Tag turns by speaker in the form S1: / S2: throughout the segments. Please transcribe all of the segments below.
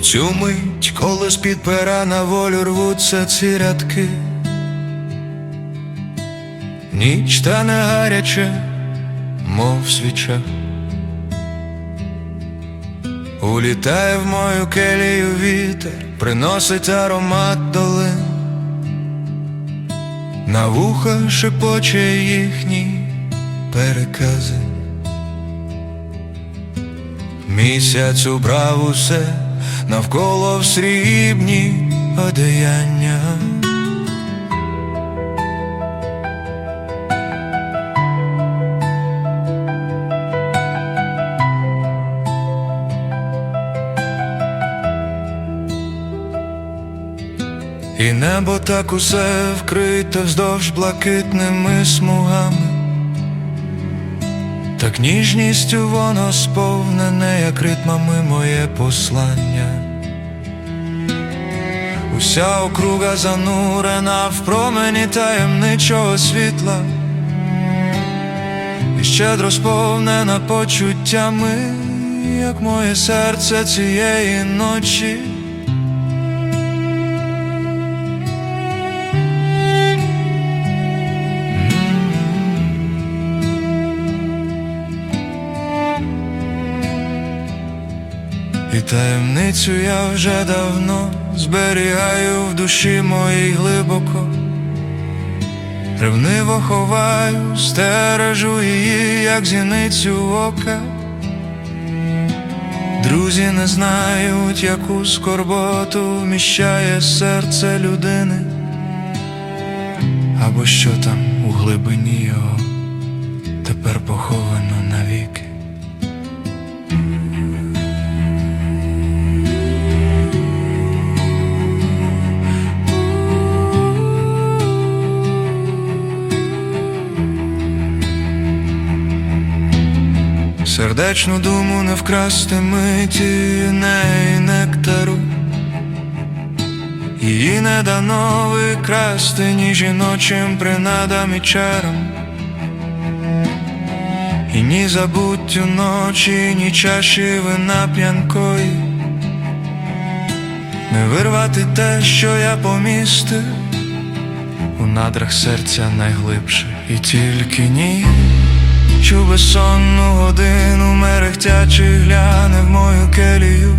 S1: У цю мить, коли з-під пера на волю рвуться ці рядки, ніч та не гаряче, мов свіча. Улітає в мою келію вітер, приносить аромат долин, на вуха шепоче їхні перекази. Місяць убрав усе навколо в срібні одеяння. І небо так усе вкрите вздовж блакитними смугами. Так ніжністю воно сповнене, як ритмами моє послання. Уся округа занурена в промені таємничого світла, і щедро сповнена почуттями, як моє серце цієї ночі. І таємницю я вже давно зберігаю в душі моїй глибоко, ревниво ховаю, стережу її, як зіницю ока. Друзі не знають, яку скорботу вміщає серце людини, або що там у глибині його тепер поховано навіки. Сердечну думу не вкрасти миті неї нектару, її не дано викрасти ні жіночим принадам і чарам, і ні забуттю ночі, ні чаші вина п'янкої, не вирвати те, що я помістив. У надрах серця найглибше, і тільки ні. Чу безсонну годину мерехтячи гляне в мою келію.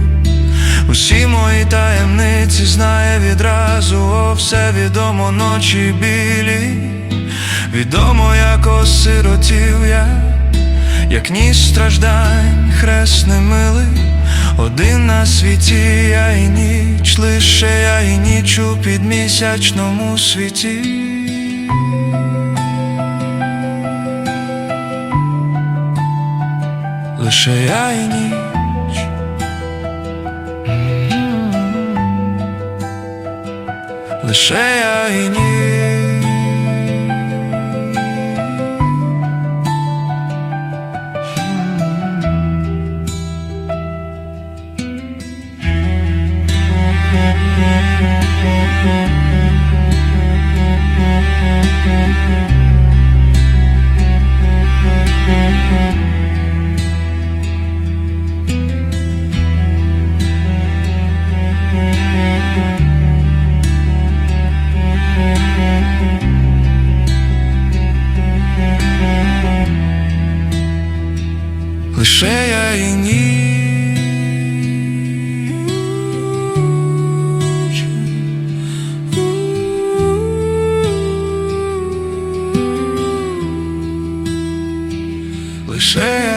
S1: Усі мої таємниці знає відразу, о, все відомо ночі білі, відомо, як осиротів я, як ніс страждань, хрест немилий, один на світі, я і ніч, лише я і ніч у підмісячному світі. Лише я і ніч. Лише я і ніч. лише я і ніч лише.